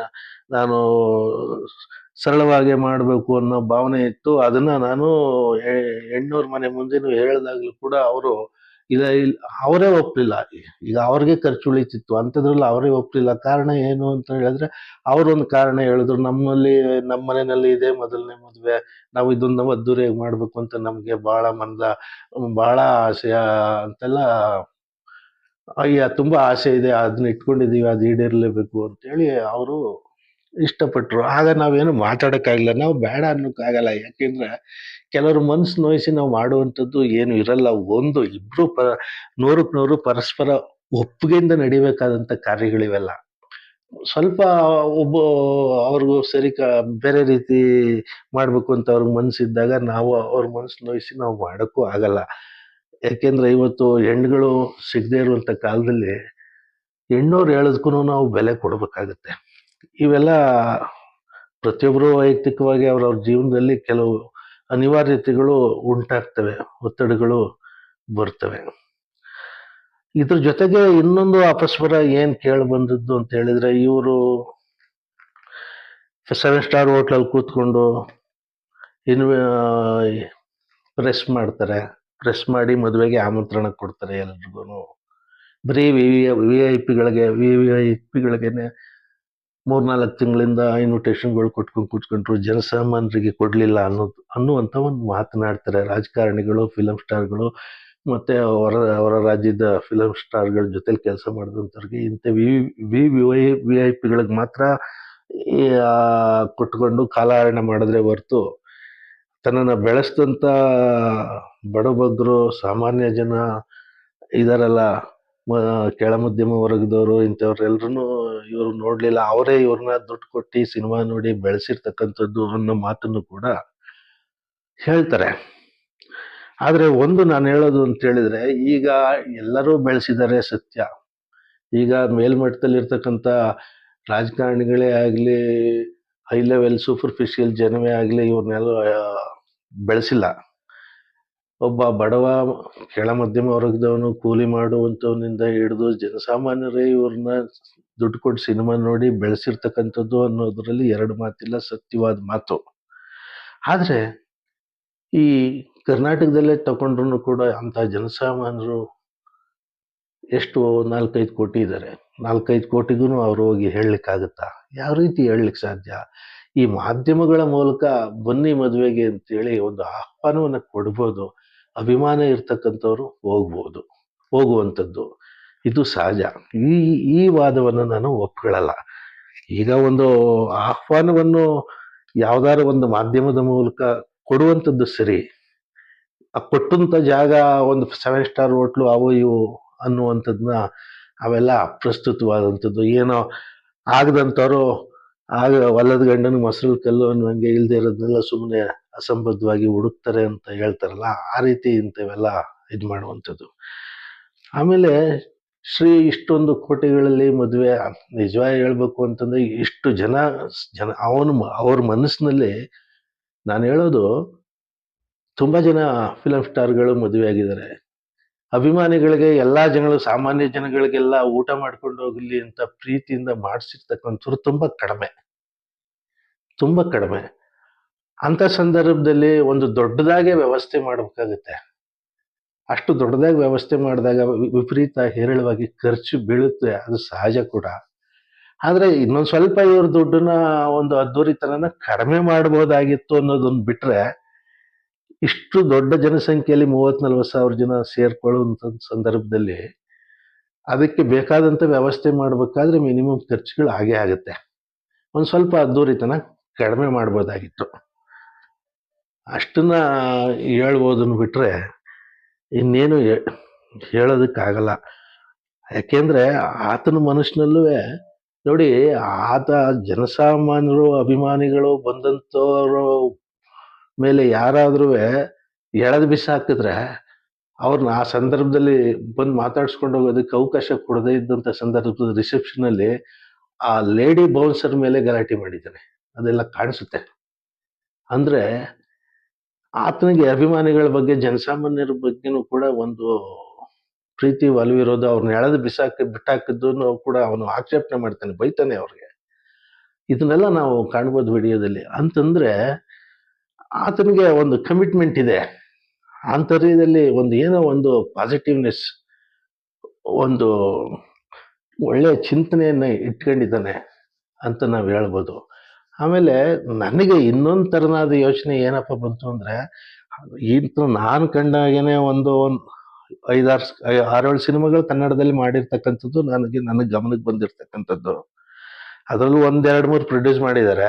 ನಾನು ಸರಳವಾಗಿ ಮಾಡಬೇಕು ಅನ್ನೋ ಭಾವನೆ ಇತ್ತು. ಅದನ್ನ ನಾನು ಹೆಣ್ಣವ್ರ ಮನೆ ಮುಂದೆನೂ ಹೇಳಿದಾಗಲೂ ಕೂಡ ಅವರು ಇಲ್ಲ ಇಲ್ಲ ಅವರೇ ಒಪ್ಪಲಿಲ್ಲ ಈಗ ಅವ್ರಿಗೆ ಖರ್ಚು ಉಳಿತಿತ್ತು ಅಂಥದ್ರಲ್ಲಿ ಅವರೇ ಒಪ್ಪಲಿಲ್ಲ ಕಾರಣ ಏನು ಅಂತ ಹೇಳಿದ್ರೆ, ಅವರೊಂದು ಕಾರಣ ಹೇಳಿದ್ರು, ನಮ್ಮಲ್ಲಿ, ನಮ್ಮ ಮನೆಯಲ್ಲಿ ಇದೆ ಮೊದಲನೇ ಮದುವೆ, ನಾವು ಇದನ್ನ ಅದ್ದೂರಿಯಾಗಿ ಮಾಡಬೇಕು ಅಂತ ನಮಗೆ ಬಹಳ ಮನದ ಬಹಳ ಆಸೆ, ಅಂತೆಲ್ಲ, ಅಯ್ಯ, ತುಂಬಾ ಆಸೆ ಇದೆ. ಅದನ್ನ ಇಟ್ಕೊಂಡಿದ್ದೀವಿ, ಅದು ಈಡೇರ್ಲೇಬೇಕು ಅಂತೇಳಿ ಅವರು ಇಷ್ಟಪಟ್ರು. ಆಗ ನಾವೇನು ಮಾತಾಡೋಕ್ಕಾಗಲ್ಲ ನಾವು ಬೇಡ ಅನ್ನೋಕ್ಕಾಗಲ್ಲ. ಯಾಕೆಂದ್ರೆ ಕೆಲವರು ಮನ್ಸು ನೋಯಿಸಿ ನಾವು ಮಾಡುವಂಥದ್ದು ಏನು ಇರಲ್ಲ. ಒಂದು ಇಬ್ಬರು ಪ ನೂರಕ್ಕೆ ನೂರು ಪರಸ್ಪರ ಒಪ್ಪಿಗೆಯಿಂದ ನಡಿಬೇಕಾದಂಥ ಕಾರ್ಯಗಳಿವೆಲ್ಲ. ಸ್ವಲ್ಪ ಒಬ್ಬ, ಅವ್ರಿಗೂ ಸರಿ ಕ, ಬೇರೆ ರೀತಿ ಮಾಡಬೇಕು ಅಂತ ಅವ್ರಿಗೆ ಮನ್ಸಿದ್ದಾಗ ನಾವು ಅವ್ರ ಮನಸ್ಸು ನೋಯಿಸಿ ನಾವು ಮಾಡೋಕ್ಕೂ ಆಗಲ್ಲ. ಯಾಕೆಂದ್ರೆ ಇವತ್ತು ಹೆಣ್ಗಳು ಸಿಗದೇ ಇರುವಂತ ಕಾಲದಲ್ಲಿ ಹೆಣ್ಣವ್ರು ಹೇಳೋದಕ್ಕೂ ನಾವು ಬೆಲೆ ಕೊಡಬೇಕಾಗತ್ತೆ. ಇವೆಲ್ಲ ಪ್ರತಿಯೊಬ್ಬರು ವೈಯಕ್ತಿಕವಾಗಿ ಅವ್ರವ್ರ ಜೀವನದಲ್ಲಿ ಕೆಲವು ಅನಿವಾರ್ಯತೆಗಳು ಉಂಟಾಗ್ತವೆ, ಒತ್ತಡಗಳು ಬರ್ತವೆ. ಇದ್ರ ಜೊತೆಗೆ ಇನ್ನೊಂದು ಅಪಸ್ವರ ಏನ್ ಕೇಳಿ ಬಂದದ್ದು ಅಂತ ಹೇಳಿದ್ರೆ, ಇವರು ಸೆವೆನ್ ಸ್ಟಾರ್ ಹೋಟ್ಲಲ್ಲಿ ಕೂತ್ಕೊಂಡು ಇನ್ವ ಪ್ರೆಸ್ ಮಾಡ್ತಾರೆ. ಪ್ರೆಸ್ ಮಾಡಿ ಮದುವೆಗೆ ಆಮಂತ್ರಣ ಕೊಡ್ತಾರೆ ಎಲ್ರಿಗೂ ಬರೀ ವಿ ವಿ ಐ ಪಿಗಳಿಗೆ ವಿ ವಿ ಐ ಪಿಗಳಿಗೇನೆ ಮೂರ್ನಾಲ್ಕು ತಿಂಗಳಿಂದ ಇನ್ವಿಟೇಷನ್ಗಳು ಕೊಟ್ಕೊಂಡು ಕೂತ್ಕೊಂಡ್ರು ಜನಸಾಮಾನ್ಯರಿಗೆ ಕೊಡ್ಲಿಲ್ಲ ಅನ್ನೋದು ಅನ್ನುವಂಥ ಒಂದು ಮಾತನಾಡ್ತಾರೆ. ರಾಜಕಾರಣಿಗಳು ಫಿಲಂ ಸ್ಟಾರ್ಗಳು ಮತ್ತೆ ಅವರ ಅವರ ರಾಜ್ಯದ ಫಿಲಂ ಸ್ಟಾರ್ಗಳ ಜೊತೆಲಿ ಕೆಲಸ ಮಾಡಿದಂಥವ್ರಿಗೆ ಇಂಥ V V V V I ಪಿಗಳಿಗೆ ಮಾತ್ರ ಕೊಟ್ಕೊಂಡು ಕಾಲಹರಣ ಮಾಡಿದ್ರೆ ಹೊರ್ತು ತನ್ನನ್ನು ಬೆಳೆಸಿದಂಥ ಬಡಬಗ್ಗರು ಸಾಮಾನ್ಯ ಜನ ಇದಾರಲ್ಲ ಕೆಳ ಮಧ್ಯಮ ವರ್ಗದವರು ಇಂಥವ್ರೆಲ್ರೂ ಇವರು ನೋಡಲಿಲ್ಲ. ಅವರೇ ಇವ್ರನ್ನ ದುಡ್ಡು ಕೊಟ್ಟು ಸಿನಿಮಾ ನೋಡಿ ಬೆಳೆಸಿರ್ತಕ್ಕಂಥದ್ದು ಅನ್ನೋ ಮಾತನ್ನು ಕೂಡ ಹೇಳ್ತಾರೆ. ಆದರೆ ಒಂದು ನಾನು ಹೇಳೋದು ಅಂತ ಹೇಳಿದ್ರೆ, ಈಗ ಎಲ್ಲರೂ ಬೆಳೆಸಿದ್ದಾರೆ ಸತ್ಯ. ಈಗ ಮೇಲ್ಮಟ್ಟದಲ್ಲಿ ಇರ್ತಕ್ಕಂಥ ರಾಜಕಾರಣಿಗಳೇ ಆಗಲಿ, ಹೈ ಲೆವೆಲ್ ಸೂಪರ್ಫಿಷಿಯಲ್ ಜನವೇ ಆಗಲಿ ಇವ್ರನ್ನೆಲ್ಲ ಬೆಳೆಸಿಲ್ಲ. ಒಬ್ಬ ಬಡವ ಕೆಳ ಮಧ್ಯಮ ವರ್ಗದವನು ಕೂಲಿ ಮಾಡುವಂಥವನಿಂದ ಹಿಡಿದು ಜನಸಾಮಾನ್ಯರೇ ಇವ್ರನ್ನ ದುಡ್ಡು ಕೊಟ್ಟು ಸಿನಿಮಾ ನೋಡಿ ಬೆಳೆಸಿರ್ತಕ್ಕಂಥದ್ದು ಅನ್ನೋದ್ರಲ್ಲಿ ಎರಡು ಮಾತಿಲ್ಲ, ಸತ್ಯವಾದ ಮಾತು. ಆದರೆ ಈ ಕರ್ನಾಟಕದಲ್ಲೇ ತಗೊಂಡ್ರು ಕೂಡ ಅಂತ ಜನಸಾಮಾನ್ಯರು ಎಷ್ಟು ನಾಲ್ಕೈದು ಕೋಟಿ ಇದ್ದಾರೆ ನಾಲ್ಕೈದು ಕೋಟಿಗೂ ಅವ್ರು ಹೋಗಿ ಹೇಳಲಿಕ್ಕಾಗತ್ತಾ? ಯಾವ ರೀತಿ ಹೇಳಲಿಕ್ಕೆ ಸಾಧ್ಯ? ಈ ಮಾಧ್ಯಮಗಳ ಮೂಲಕ ಬನ್ನಿ ಮದುವೆಗೆ ಅಂತೇಳಿ ಒಂದು ಆಹ್ವಾನವನ್ನು ಕೊಡ್ಬೋದು. ಅಭಿಮಾನ ಇರ್ತಕ್ಕಂಥವ್ರು ಹೋಗ್ಬೋದು, ಹೋಗುವಂಥದ್ದು. ಇದು ಸಹಜ. ಈ ಈ ವಾದವನ್ನು ನಾನು ಒಪ್ಕೊಳ್ಳಲ್ಲ. ಈಗ ಒಂದು ಆಹ್ವಾನವನ್ನು ಯಾವ್ದಾರ ಒಂದು ಮಾಧ್ಯಮದ ಮೂಲಕ ಕೊಡುವಂಥದ್ದು ಸರಿ. ಆ ಕೊಟ್ಟಂಥ ಜಾಗ, ಒಂದು ಸೆವೆನ್ ಸ್ಟಾರ್ ಹೋಟ್ಲು ಅವು ಇವು ಅನ್ನುವಂಥದ್ದನ್ನ ಅವೆಲ್ಲ ಅಪ್ರಸ್ತುತವಾದಂಥದ್ದು ಏನೋ ಆಗದಂಥವ್ರು ಆಗ ಹೊಲದ ಗಂಡನ ಮೊಸರು ಕಲ್ಲು ಅನ್ನುವಂಗೆ ಇಲ್ಲದೆ ಇರೋದನ್ನೆಲ್ಲ ಸುಮ್ಮನೆ ಅಸಂಬದ್ಧವಾಗಿ ಹುಡುಕ್ತಾರೆ ಅಂತ ಹೇಳ್ತಾರಲ್ಲ, ಆ ರೀತಿ ಇಂಥವೆಲ್ಲ ಇದು ಮಾಡುವಂಥದ್ದು. ಆಮೇಲೆ ಶ್ರೀ ಇಷ್ಟೊಂದು ಕೋಟೆಗಳಲ್ಲಿ ಮದುವೆ, ನಿಜವಾಗಿ ಹೇಳ್ಬೇಕು ಅಂತಂದ್ರೆ ಇಷ್ಟು ಜನ ಜನ ಅವನು, ಅವ್ರ ಮನಸ್ಸಿನಲ್ಲಿ ನಾನು ಹೇಳೋದು ತುಂಬಾ ಜನ ಫಿಲಂ ಸ್ಟಾರ್ಗಳು ಮದುವೆ ಆಗಿದ್ದಾರೆ. ಅಭಿಮಾನಿಗಳಿಗೆ, ಎಲ್ಲಾ ಜನಗಳು, ಸಾಮಾನ್ಯ ಜನಗಳಿಗೆಲ್ಲ ಊಟ ಮಾಡ್ಕೊಂಡು ಹೋಗಲಿ ಅಂತ ಪ್ರೀತಿಯಿಂದ ಮಾಡಿಸಿರ್ತಕ್ಕಂಥವ್ರು ತುಂಬಾ ಕಡಿಮೆ. ತುಂಬಾ ಕಡಿಮೆ. ಅಂತ ಸಂದರ್ಭದಲ್ಲಿ ಒಂದು ದೊಡ್ಡದಾಗೆ ವ್ಯವಸ್ಥೆ ಮಾಡಬೇಕಾಗುತ್ತೆ. ಅಷ್ಟು ದೊಡ್ಡದಾಗಿ ವ್ಯವಸ್ಥೆ ಮಾಡಿದಾಗ ವಿಪರೀತ ಹೇರಳವಾಗಿ ಖರ್ಚು ಬೀಳುತ್ತೆ. ಅದು ಸಹಜ ಕೂಡ. ಆದರೆ ಇನ್ನೊಂದು ಸ್ವಲ್ಪ ಇವ್ರ ದುಡ್ಡನ್ನ ಒಂದು ಅದ್ದೂರಿತನನ ಕಡಿಮೆ ಮಾಡಬಹುದಾಗಿತ್ತು ಅನ್ನೋದೊಂದು ಬಿಟ್ಟರೆ ಇಷ್ಟು ದೊಡ್ಡ ಜನಸಂಖ್ಯೆಯಲ್ಲಿ ಮೂವತ್ ನಲ್ವತ್ತು ಸಾವಿರ ಜನ ಸೇರ್ಕೊಳ್ಳುವಂಥ ಸಂದರ್ಭದಲ್ಲಿ ಅದಕ್ಕೆ ಬೇಕಾದಂತ ವ್ಯವಸ್ಥೆ ಮಾಡಬೇಕಾದ್ರೆ ಮಿನಿಮಮ್ ಖರ್ಚುಗಳು ಆಗೇ ಆಗುತ್ತೆ. ಒಂದು ಸ್ವಲ್ಪ ಅದ್ದೂರಿತನ ಕಡಿಮೆ ಮಾಡ್ಬೋದಾಗಿತ್ತು. ಅಷ್ಟನ್ನ ಹೇಳ್ಬೋದನ್ನು ಬಿಟ್ರೆ ಇನ್ನೇನು ಹೇಳೋದಕ್ಕಾಗಲ್ಲ. ಯಾಕೆಂದ್ರೆ ಆತನ ಮನಸ್ಸಿನಲ್ಲೂ ನೋಡಿ ಆತ ಜನಸಾಮಾನ್ಯರು, ಅಭಿಮಾನಿಗಳು ಬಂದಂಥವರು ಮೇಲೆ ಯಾರಾದ್ರೂ ಎಳೆದು ಬಿಸಾಕಿದ್ರೆ ಅವ್ರನ್ನ ಆ ಸಂದರ್ಭದಲ್ಲಿ ಬಂದು ಮಾತಾಡ್ಸ್ಕೊಂಡು ಹೋಗೋದಕ್ಕೆ ಅವಕಾಶ ಕೊಡದೇ ಇದ್ದಂತ ಸಂದರ್ಭದ ರಿಸೆಪ್ಷನಲ್ಲಿ ಆ ಲೇಡಿ ಬೌನ್ಸರ್ ಮೇಲೆ ಗಲಾಟೆ ಮಾಡಿದ್ದಾನೆ. ಅದೆಲ್ಲ ಕಾಣಿಸುತ್ತೆ. ಅಂದ್ರೆ ಆತನಿಗೆ ಅಭಿಮಾನಿಗಳ ಬಗ್ಗೆ, ಜನಸಾಮಾನ್ಯರ ಬಗ್ಗೆನೂ ಕೂಡ ಒಂದು ಪ್ರೀತಿ, ಒಲವಿರೋದು ಅವ್ರನ್ನ ಎಳೆದು ಬಿಸಾಕಿ ಬಿಟ್ಟಾಕಿದ್ದು ಕೂಡ ಅವನು ಆಕ್ಷೇಪಣೆ ಮಾಡ್ತಾನೆ, ಬೈತಾನೆ ಅವ್ರಿಗೆ. ಇದನ್ನೆಲ್ಲ ನಾವು ಕಾಣ್ಬೋದು ವಿಡಿಯೋದಲ್ಲಿ. ಅಂತಂದ್ರೆ, ಆತನಿಗೆ ಒಂದು ಕಮಿಟ್ಮೆಂಟ್ ಇದೆ. ಆಂತರ್ಯದಲ್ಲಿ ಒಂದು ಏನೋ ಒಂದು ಪಾಸಿಟಿವ್ನೆಸ್ ಒಂದು ಒಳ್ಳೆಯ ಚಿಂತನೆಯನ್ನ ಇಟ್ಕೊಂಡಿದ್ದಾನೆ ಅಂತ ನಾವು ಹೇಳ್ಬೋದು. ಆಮೇಲೆ ನನಗೆ ಇನ್ನೊಂದು ಥರನಾದ ಯೋಚನೆ ಏನಪ್ಪ ಬಂತು ಅಂದರೆ, ಇಂತ ನಾನು ಕಂಡಾಗೇನೆ ಒಂದು ಒಂದು ಐದಾರು ಆರೇಳು ಸಿನಿಮಾಗಳು ಕನ್ನಡದಲ್ಲಿ ಮಾಡಿರ್ತಕ್ಕಂಥದ್ದು ನನಗೆ ನನಗೆ ಗಮನಕ್ಕೆ ಬಂದಿರ್ತಕ್ಕಂಥದ್ದು. ಅದರಲ್ಲೂ ಒಂದೆರಡು ಮೂರು ಪ್ರೊಡ್ಯೂಸ್ ಮಾಡಿದ್ದಾರೆ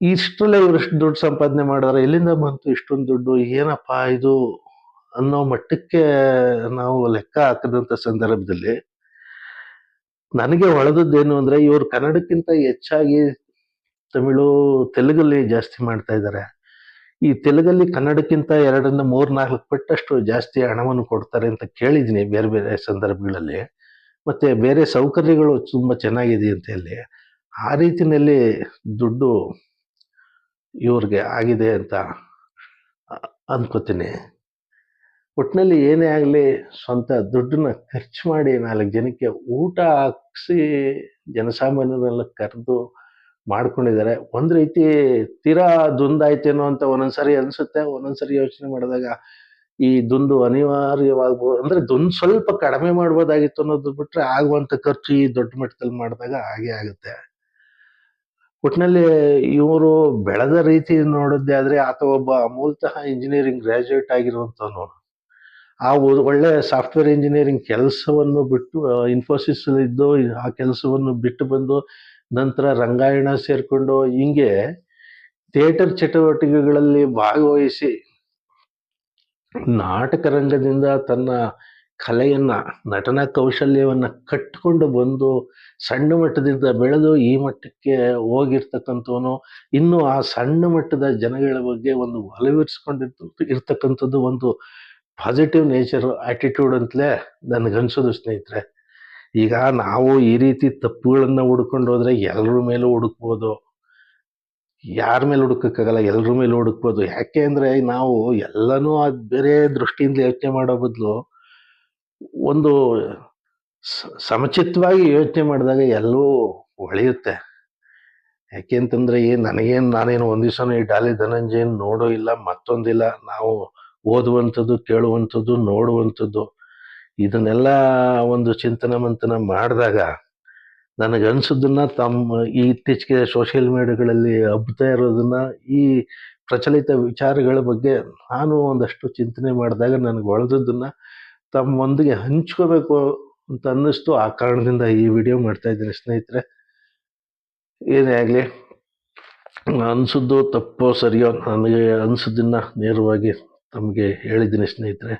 ಇಷ್ಟರಲ್ಲೇ ಇಷ್ಟು ದುಡ್ಡು ಸಂಪಾದನೆ ಮಾಡಿದ್ರೆ. ಎಲ್ಲಿಂದ ಬಂತು ಇಷ್ಟೊಂದು ದುಡ್ಡು? ಏನಪ್ಪ ಇದು ಅನ್ನೋ ಮಟ್ಟಕ್ಕೆ ನಾವು ಲೆಕ್ಕ ಹಾಕದಂತ ಸಂದರ್ಭದಲ್ಲಿ ನನಗೆ ಹೊಳೆದದ್ದೇನು ಅಂದರೆ ಇವರು ಕನ್ನಡಕ್ಕಿಂತ ಹೆಚ್ಚಾಗಿ ತಮಿಳು ತೆಲುಗಲ್ಲಿ ಜಾಸ್ತಿ ಮಾಡ್ತಾ ಇದ್ದಾರೆ ಈ ತೆಲುಗಲ್ಲಿ ಕನ್ನಡಕ್ಕಿಂತ ಎರಡರಿಂದ ಮೂರು ನಾಲ್ಕು ಪಟ್ಟಷ್ಟು ಜಾಸ್ತಿ ಹಣವನ್ನು ಕೊಡ್ತಾರೆ ಅಂತ ಕೇಳಿದ್ದೀನಿ ಬೇರೆ ಬೇರೆ ಸಂದರ್ಭಗಳಲ್ಲಿ. ಮತ್ತೆ ಬೇರೆ ಸೌಕರ್ಯಗಳು ತುಂಬಾ ಚೆನ್ನಾಗಿದೆಯಂತೆ ಹೇಳಿ. ಆ ರೀತಿಯಲ್ಲಿ ದುಡ್ಡು ಇವ್ರಿಗೆ ಆಗಿದೆ ಅಂತ ಅಂದ್ಕೋತೀನಿ ಒಟ್ಟಿನಲ್ಲಿ ಏನೇ ಆಗಲಿ ಸ್ವಂತ ದುಡ್ಡನ್ನ ಖರ್ಚು ಮಾಡಿ ನಾಲ್ಕು ಜನಕ್ಕೆ ಊಟ ಹಾಕ್ಸಿ ಜನಸಾಮಾನ್ಯರೆಲ್ಲ ಕರೆದು ಮಾಡ್ಕೊಂಡಿದ್ದಾರೆ. ಒಂದ್ ರೀತಿ ತೀರಾ ದುಂದಾಯ್ತೇನೋ ಅಂತ ಒಂದೊಂದ್ಸರಿ ಅನ್ಸುತ್ತೆ. ಒಂದೊಂದ್ಸರಿ ಯೋಚನೆ ಮಾಡಿದಾಗ ಈ ದುಂದು ಅನಿವಾರ್ಯವಾಗ್ಬೋದು ಅಂದ್ರೆ ದುಂದು ಸ್ವಲ್ಪ ಕಡಿಮೆ ಮಾಡ್ಬೋದಾಗಿತ್ತು ಅನ್ನೋದು ಬಿಟ್ರೆ ಆಗುವಂತ ಖರ್ಚು ಈ ದೊಡ್ಡ ಮಟ್ಟದಲ್ಲಿ ಮಾಡಿದಾಗ ಹಾಗೆ ಆಗುತ್ತೆ. ಒಟ್ಟಿನಲ್ಲಿ ಇವರು ಬೆಳೆದ ರೀತಿ ನೋಡಿದ್ದೆ ಆದ್ರೆ ಆತ ಒಬ್ಬ ಮೂಲತಃ ಇಂಜಿನಿಯರಿಂಗ್ ಗ್ರಾಜುಯೇಟ್ ಆಗಿರುವಂತವನು. ಆ ಒಳ್ಳೆ ಸಾಫ್ಟ್ವೇರ್ ಇಂಜಿನಿಯರಿಂಗ್ ಕೆಲಸವನ್ನು ಬಿಟ್ಟು ಇನ್ಫೋಸಿಸ್ ಇದ್ದು ಆ ಕೆಲಸವನ್ನು ಬಿಟ್ಟು ಬಂದು ನಂತರ ರಂಗಾಯಣ ಸೇರಿಕೊಂಡು ಹಿಂಗೆ ಥಿಯೇಟರ್ ಚಟುವಟಿಕೆಗಳಲ್ಲಿ ಭಾಗವಹಿಸಿ ನಾಟಕ ರಂಗದಿಂದ ತನ್ನ ಕಲೆಯನ್ನ, ನಟನ ಕೌಶಲ್ಯವನ್ನ ಕಟ್ಟಿಕೊಂಡು ಬಂದು ಸಣ್ಣ ಮಟ್ಟದಿಂದ ಬೆಳೆದು ಈ ಮಟ್ಟಕ್ಕೆ ಹೋಗಿರ್ತಕ್ಕಂಥವನು. ಇನ್ನು ಆ ಸಣ್ಣ ಮಟ್ಟದ ಜನಗಳ ಬಗ್ಗೆ ಒಂದು ಒಲವಿರಿಸ್ಕೊಂಡಿರ್ತ, ಇರ್ತಕ್ಕಂಥದ್ದು ಒಂದು ಪಾಸಿಟಿವ್ ನೇಚರ್ ಆಟಿಟ್ಯೂಡ್ ಅಂತಲೇ ನನಗನ್ಸೋದು ಸ್ನೇಹಿತರೆ. ಈಗ ನಾವು ಈ ರೀತಿ ತಪ್ಪುಗಳನ್ನ ಹುಡ್ಕೊಂಡು ಹೋದ್ರೆ ಎಲ್ಲರ ಮೇಲೂ ಹುಡುಕ್ಬೋದು. ಯಾರ ಮೇಲೆ ಹುಡುಕಕ್ಕಾಗಲ್ಲ ಎಲ್ಲರ ಮೇಲೆ ಹುಡುಕ್ಬೋದು. ಯಾಕೆ ಅಂದ್ರೆ ನಾವು ಎಲ್ಲನೂ ಅದ್ ಬೇರೆ ದೃಷ್ಟಿಯಿಂದ ಯೋಚನೆ ಮಾಡೋ ಬದಲು ಒಂದು ಸಮಚಿತವಾಗಿ ಯೋಚನೆ ಮಾಡಿದಾಗ ಎಲ್ಲವೂ ಹೊಳೆಯುತ್ತೆ. ಯಾಕೆ ಅಂತಂದ್ರೆ ನನಗೇನು, ನಾನೇನು ಒಂದು ದಿವಸನೂ ಈ ಡಾಲಿ ಧನಂಜಯನ್ ನೋಡೋ ಇಲ್ಲ, ಮತ್ತೊಂದಿಲ್ಲ. ನಾವು ಓದುವಂಥದ್ದು, ಕೇಳುವಂಥದ್ದು, ನೋಡುವಂಥದ್ದು. ಇದನ್ನೆಲ್ಲ ಒಂದು ಚಿಂತನ ಮಂತನ ಮಾಡಿದಾಗ ನನಗನ್ಸೋದನ್ನ ತಮ್ಮ ಈ ಇತ್ತೀಚೆಗೆ ಸೋಷಿಯಲ್ ಮೀಡಿಯಾಗಳಲ್ಲಿ ಹಬ್ತಾ ಇರೋದನ್ನ ಈ ಪ್ರಚಲಿತ ವಿಚಾರಗಳ ಬಗ್ಗೆ ನಾನು ಒಂದಷ್ಟು ಚಿಂತನೆ ಮಾಡಿದಾಗ ನನಗೆ ಹೊಳೆದದ್ದನ್ನ ತಮ್ಮೊಂದಿಗೆ ಹಂಚ್ಕೋಬೇಕು ಅಂತ ಅನ್ನಿಸ್ತು. ಆ ಕಾರಣದಿಂದ ಈ ವಿಡಿಯೋ ಮಾಡ್ತಾ ಇದ್ದೀನಿ ಸ್ನೇಹಿತರೆ. ಏನೇ ಆಗಲಿ, ಅನಿಸಿದ್ದು ತಪ್ಪೋ ಸರಿಯೋ ನನಗೆ ಅನ್ಸೋದನ್ನ ನೇರವಾಗಿ ತಮಗೆ ಹೇಳಿದ್ದೀನಿ ಸ್ನೇಹಿತರೆ.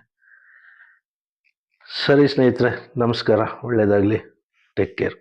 ಸರಿ ಸ್ನೇಹಿತರೆ ನಮಸ್ಕಾರ. ಒಳ್ಳೆಯದಾಗಲಿ ಟೇಕ್ ಕೇರ್